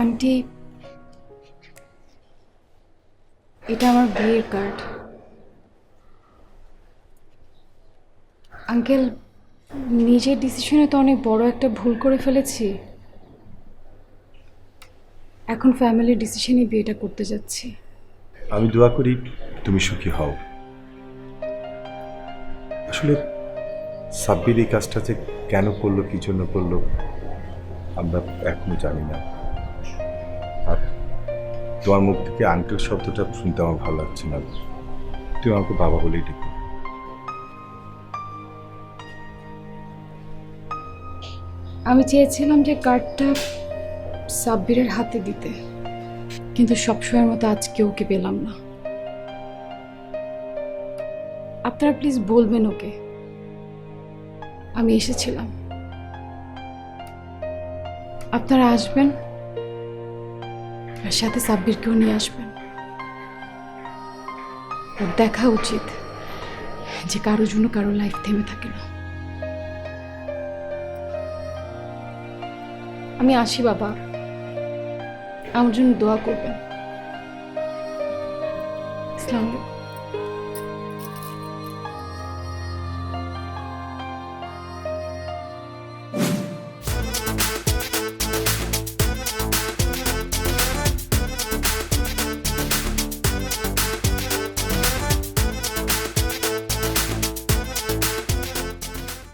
Aunty, এটা আমার বিয়ের কার্ড। আঙ্কেল, নিজের ডিসিশনে তো অনেক বড় একটা ভুল করে ফেলেছি। এখন ফ্যামিলির ডিসিশনে বিয়েটা করতে যাচ্ছি। আমি দোয়া করি তুমি সুখী হও। আসলে সাব্বির এই কাজটা যে কেন করল, কি জন্য করল, আমরা এখনও জানি না। তোমার মুখ থেকে আঙ্কেল শব্দটা শুনতে আমার ভালো লাগছে না। তুমি আমাকে বাবা বলেই ডেকো। আমি চেয়েছিলাম যে কার্ডটা সাব্বিরের হাতে দিতে, কিন্তু সবসময়ের মতো আজকে ওকে পেলাম না। আপনারা প্লিজ বলবেন ওকে। আমি এসেছিলাম। আপনারা আসবেন। আর সাথে সাব্বিরকেও নিয়ে আসবেন। ওর দেখা উচিত যে কারোর জন্য কারও লাইফ থেমে থাকে না। আমি আসি বাবা। আমার জন্য দোয়া করবেন। আসসালামু আলাইকুম।